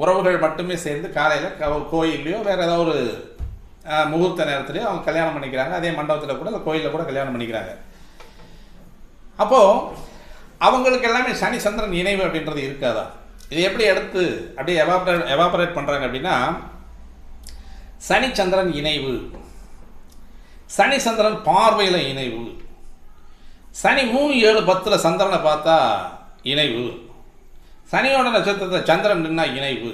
உறவுகள் மட்டுமே சேர்ந்து காலையில் கோயில்லையோ வேறு ஏதோ ஒரு முகூர்த்த நேரத்துலையோ அவங்க கல்யாணம் பண்ணிக்கிறாங்க. அதே மண்டபத்தில் கூட இல்லை கோயிலில் கூட கல்யாணம் பண்ணிக்கிறாங்க. அப்போது அவங்களுக்கு எல்லாமே சனி சந்திரன் இணைவு அப்படின்றது இருக்காதா? இது எப்படி எடுத்து அப்படியே எவாபரேட் எவாபரேட் பண்ணுறாங்க அப்படின்னா சனி சந்திரன் இணைவு சனி சந்திரன் பார்வையில் இணைவு சனி மூணு ஏழு பத்தில் சந்திரனை பார்த்தா இணைவு. சனியோட நட்சத்திரத்தை சந்திரன் நின்னா இணைவு.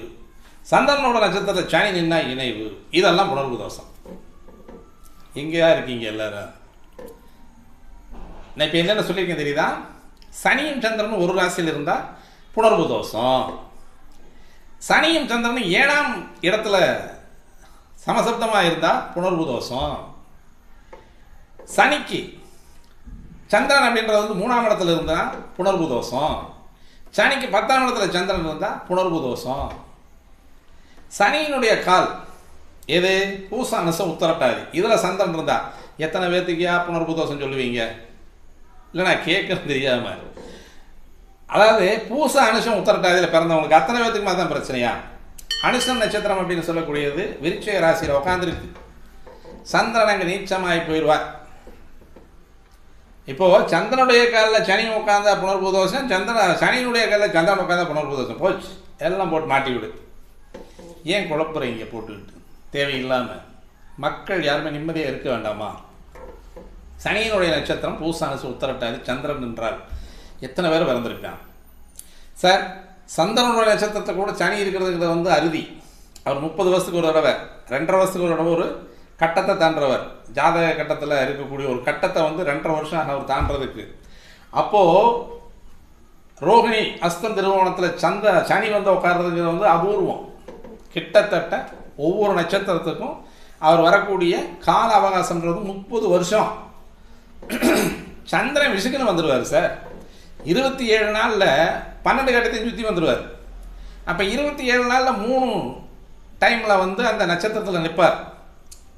சந்திரனோட நட்சத்திரத்தை சனி நின்னா இணைவு. இதெல்லாம் உணர்வு தோஷம். எங்கேயா இருக்கீங்க எல்லாரும்? நான் இப்போ என்னென்ன சொல்லியிருக்கேன் தெரியுதா? சனியும் சந்திரனும் ஒரு ராசியில் இருந்தால் புணர்வு தோஷம். சனியும் சந்திரனும் ஏழாம் இடத்துல சமசப்தமாக இருந்தால் புணர்வு தோஷம். சனிக்கு சந்திரன் அப்படின்றது வந்து மூணாம் இடத்துல இருந்தால் புணர்வு தோஷம். சனிக்கு பத்தாம் இடத்துல சந்திரன் இருந்தால் புணர்வு தோஷம் சனியினுடைய கால் எது? பூசா அனசம் உத்தரட்டாதி. இதில் சந்திரன் இருந்தால் எத்தனை பேர்த்துக்கியா புணர்வு தோஷம் சொல்லுவீங்க? இல்லைனா கேட்க கேட்கறது தெரியாம அதாவது பூச அனுஷம் உத்தரட்டாதியில் பிறந்தவங்களுக்கு அத்தனை பேர்த்துக்குமா தான் பிரச்சனையா? அனுஷம் நட்சத்திரம் அப்படின்னு சொல்லக்கூடியது விருட்சய ராசியில் உட்காந்துருக்கு சந்திரன் அங்கே நீச்சமாகி போயிடுவார் இப்போ சந்திரனுடைய காலில் சனி உட்காந்தா புனர்பூ தோஷம் சந்திர சனியினுடைய காலில் சந்திரன் உட்காந்தா புனர்பூ தோஷம் போச்சு. எல்லாம் போட்டு மாட்டி விடு. ஏன் குழப்புறீங்க போட்டுக்கிட்டு? தேவையில்லாமல் மக்கள் யாருமே நிம்மதியாக இருக்க வேண்டாமா? சனியினுடைய நட்சத்திரம் பூசானசு உத்தரட்டாது சந்திரன் என்றால் எத்தனை பேர் பிறந்திருக்கான் சார் சந்திரனுடைய நட்சத்திரத்தை கூட சனி இருக்கிறதுங்கிறது வந்து அறுதி. அவர் முப்பது வருஷத்துக்கு ஒரு தடவை ரெண்டரை வருஷத்துக்கு ஒரு தடவை ஒரு கட்டத்தை தாண்டுறவர் ஜாதக கட்டத்தில் இருக்கக்கூடிய ஒரு கட்டத்தை வந்து ரெண்டரை வருஷம் அவர் தாண்டதுக்கு அப்போது ரோகிணி அஸ்தம் திருவோணத்தில் சந்த சனி வந்து உட்கார்றதுங்கிறது வந்து அபூர்வம். கிட்டத்தட்ட ஒவ்வொரு நட்சத்திரத்துக்கும் அவர் வரக்கூடிய கால அவகாசம்ன்றது முப்பது வருஷம். சந்திரன் விசுக்குன்னு வந்துடுவார் சார். இருபத்தி ஏழு நாளில் பன்னெண்டு கட்டத்தையும் சுற்றி வந்துடுவார் அப்போ இருபத்தி ஏழு நாளில் மூணு டைமில் வந்து அந்த நட்சத்திரத்தில் நிற்பார்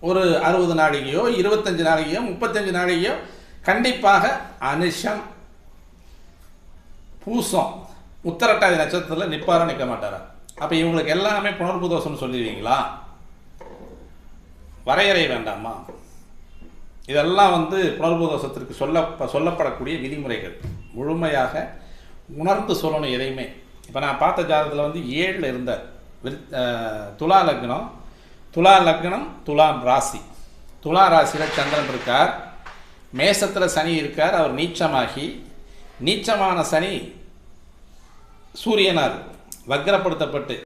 ஒரு அறுபது நாளிகையோ இருபத்தஞ்சு நாளிகையோ முப்பத்தஞ்சு நாளிகையோ கண்டிப்பாக அனுஷம் பூசம் உத்தரட்டாதி நட்சத்திரத்தில் நிற்பாரா நிற்க மாட்டாரா? அப்போ இவங்களுக்கு எல்லாமே புனர்பு தோஷம்னு சொல்லிடுவீங்களா? வரையறை வேண்டாமா? இதெல்லாம் வந்து புனர்பு தோஷத்திற்கு சொல்ல சொல்லப்படக்கூடிய விதிமுறைகள். முழுமையாக உணர்ந்து சொல்லணும் எதையுமே. இப்போ நான் பார்த்த ஜாதகத்தில் வந்து ஏழில் இருந்த விருத்- துலா லக்னம் துலா லக்னம் துலாம் ராசி. துலா ராசியில் சந்திரன் இருக்கார். மேசத்தில் சனி இருக்கார். அவர் நீச்சமாகி நீச்சமான சனி சூரியனார். வக்ரப்படுத்தப்பட்டு